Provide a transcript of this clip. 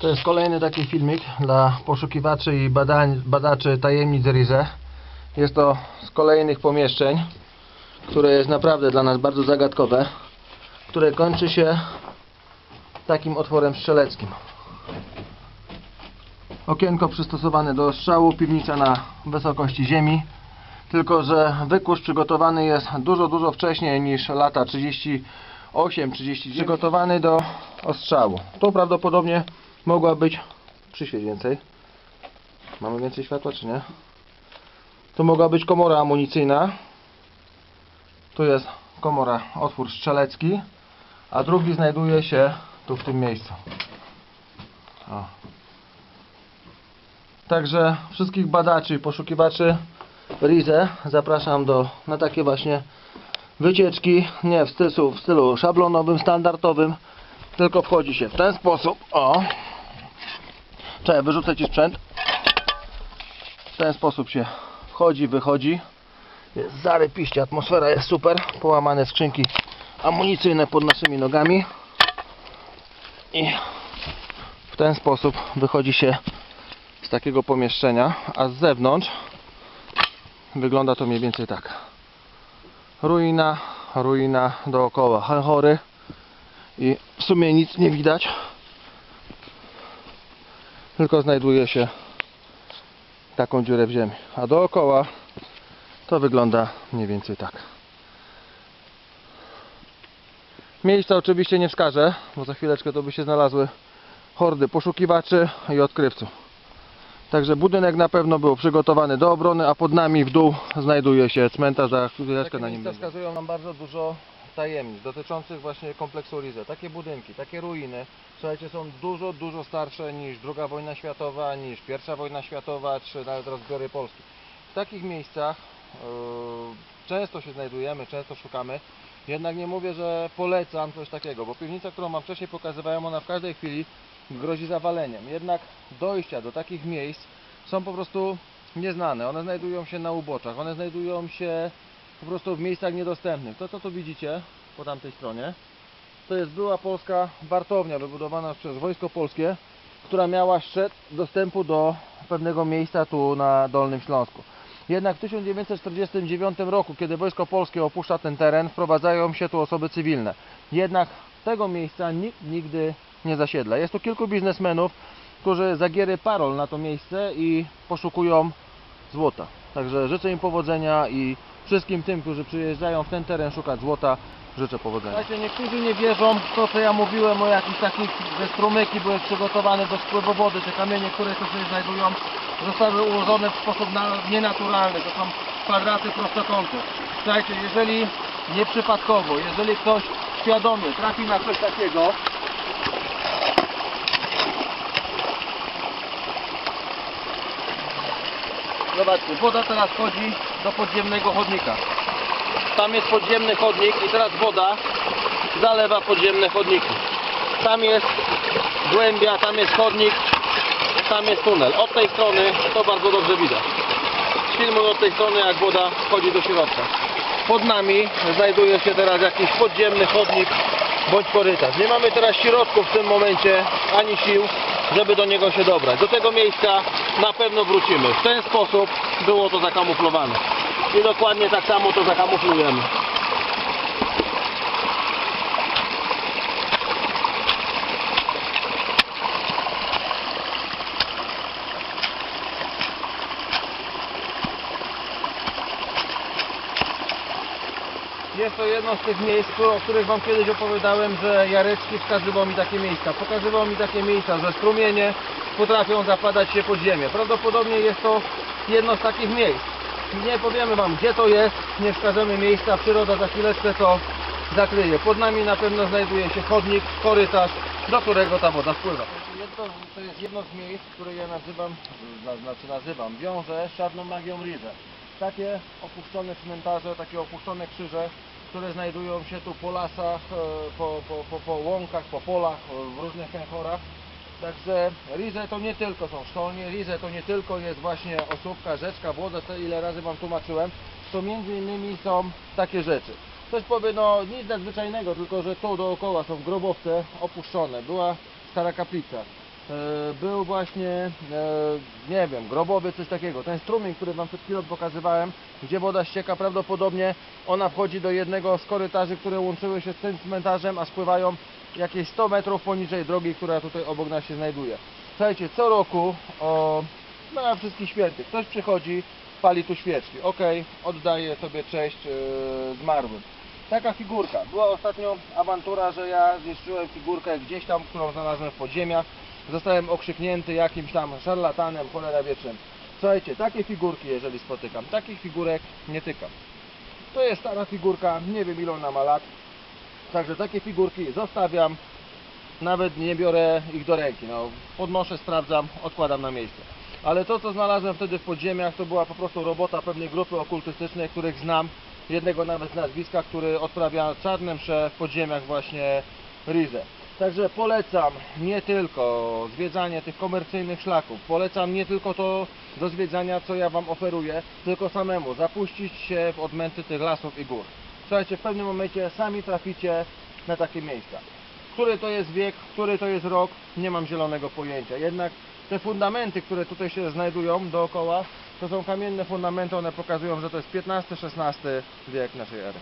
To jest kolejny taki filmik dla poszukiwaczy i badań, badaczy tajemnic Rize. Jest to z kolejnych pomieszczeń, które jest naprawdę dla nas bardzo zagadkowe, które kończy się takim otworem strzeleckim. Okienko przystosowane do strzału, piwnica na wysokości ziemi. Tylko, że wykurz przygotowany jest dużo, dużo wcześniej niż lata 38, 39. Przygotowany do ostrzału. Tu prawdopodobnie mogła być. Przyświeć więcej. Mamy więcej światła, czy nie? Tu mogła być komora amunicyjna. Tu jest komora, otwór strzelecki. A drugi znajduje się tu w tym miejscu. O. Także wszystkich badaczy i poszukiwaczy Rize zapraszam do, na takie właśnie wycieczki, nie w stylu, w stylu szablonowym, standardowym, tylko wchodzi się w ten sposób, o Czekaj, wyrzucę Ci sprzęt. W ten sposób się wchodzi, wychodzi. Jest zarypiście, atmosfera jest super. Połamane skrzynki amunicyjne pod naszymi nogami. I w ten sposób wychodzi się z takiego pomieszczenia, a z zewnątrz wygląda to mniej więcej tak. Ruina, ruina dookoła. Chory. I w sumie nic nie widać. Tylko znajduje się taką dziurę w ziemi. A dookoła to wygląda mniej więcej tak. Miejsca oczywiście nie wskażę, bo za chwileczkę to by się znalazły hordy poszukiwaczy i odkrywców. Także budynek na pewno był przygotowany do obrony, a pod nami w dół znajduje się cmentarz, za chwileczkę na nim wskazują nam bardzo dużo tajemnic dotyczących właśnie kompleksu Rize. Takie budynki, takie ruiny, słuchajcie, są dużo, dużo starsze niż II wojna światowa, niż I wojna światowa, czy nawet rozbiory Polski. W takich miejscach yy, często się znajdujemy, często szukamy, jednak nie mówię, że polecam coś takiego, bo piwnica, którą Wam wcześniej pokazywałem, ona w każdej chwili grozi zawaleniem. Jednak dojścia do takich miejsc są po prostu nieznane. One znajdują się na uboczach, one znajdują się po prostu w miejscach niedostępnych. To co tu widzicie po tamtej stronie, to jest była polska wartownia wybudowana przez Wojsko Polskie, która miała szczyt dostępu do pewnego miejsca tu na Dolnym Śląsku. Jednak w 1949 roku, kiedy Wojsko Polskie opuszcza ten teren, wprowadzają się tu osoby cywilne. Jednak tego miejsca nikt nigdy nie zasiedla. Jest tu kilku biznesmenów, którzy zagiery parol na to miejsce i poszukują złota. Także życzę im powodzenia i wszystkim tym, którzy przyjeżdżają w ten teren szukać złota, życzę powodzenia. Słuchajcie, niektórzy nie wierzą w to, co ja mówiłem o jakichś takich, że strumyki były przygotowane do spływu wody. Te kamienie, które tu się znajdują, zostały ułożone w sposób na, nienaturalny. To są kwadraty prostokąty. Słuchajcie, jeżeli nieprzypadkowo, jeżeli ktoś świadomie trafi na coś takiego, Zobaczcie, woda teraz chodzi do podziemnego chodnika. Tam jest podziemny chodnik i teraz woda zalewa podziemne chodniki. Tam jest głębia, tam jest chodnik, tam jest tunel. Od tej strony to bardzo dobrze widać. Filmuję od tej strony jak woda wchodzi do środka. Pod nami znajduje się teraz jakiś podziemny chodnik bądź korytarz. Nie mamy teraz środków w tym momencie ani sił, żeby do niego się dobrać. Do tego miejsca na pewno wrócimy. W ten sposób było to zakamuflowane. I dokładnie tak samo to zakamuflujemy. Jest to jedno z tych miejsc, o których Wam kiedyś opowiadałem, że Jarecki wskazywał mi takie miejsca. Pokazywał mi takie miejsca, że strumienie potrafią zapadać się pod ziemię. Prawdopodobnie jest to jedno z takich miejsc. Nie powiemy Wam gdzie to jest, nie wskażemy miejsca, przyroda za chwileczkę to zakryje. Pod nami na pewno znajduje się chodnik, korytarz, do którego ta woda wpływa. Jedno, to jest jedno z miejsc, które ja nazywam, na- znaczy nazywam, wiążę z czarną magią Rize. Takie opuszczone cmentarze, takie opuszczone krzyże, które znajdują się tu po lasach, e, po, po, po, po łąkach, po polach, e, w różnych kęchorach. Także Rize to nie tylko są sztolnie, Rize to nie tylko jest właśnie osówka, rzeczka, woda, to ile razy Wam tłumaczyłem, to między innymi są takie rzeczy. Ktoś powie, no nic nadzwyczajnego, tylko że tu dookoła są grobowce opuszczone, była stara kaplica. E, był właśnie, e, nie wiem, grobowy, coś takiego. Ten strumień, który Wam przed chwilą pokazywałem, gdzie woda ścieka, prawdopodobnie ona wchodzi do jednego z korytarzy, które łączyły się z tym cmentarzem, a spływają jakieś 100 metrów poniżej drogi, która tutaj obok nas się znajduje. Słuchajcie, co roku o, no, na wszystkich świętych ktoś przychodzi, pali tu świeczki. Ok, oddaje sobie cześć yy, zmarłym. Taka figurka. Była ostatnio awantura, że ja zniszczyłem figurkę gdzieś tam, którą znalazłem w podziemiach. Zostałem okrzyknięty jakimś tam szarlatanem, cholera wie czym. Słuchajcie, takie figurki jeżeli spotykam, takich figurek nie tykam. To jest stara figurka, nie wiem ile ona ma lat. Także takie figurki zostawiam, nawet nie biorę ich do ręki. No, podnoszę, sprawdzam, odkładam na miejsce. Ale to, co znalazłem wtedy w podziemiach, to była po prostu robota pewnej grupy okultystycznej, których znam. Jednego nawet z nazwiska, który odprawia czarne msze w podziemiach właśnie Rize. Także polecam nie tylko zwiedzanie tych komercyjnych szlaków, polecam nie tylko to do zwiedzania, co ja Wam oferuję, tylko samemu zapuścić się w odmęty tych lasów i gór. Słuchajcie, w pewnym momencie sami traficie na takie miejsca. Który to jest wiek, który to jest rok, nie mam zielonego pojęcia. Jednak te fundamenty, które tutaj się znajdują dookoła, to są kamienne fundamenty, one pokazują, że to jest XV-XVI wiek naszej ery.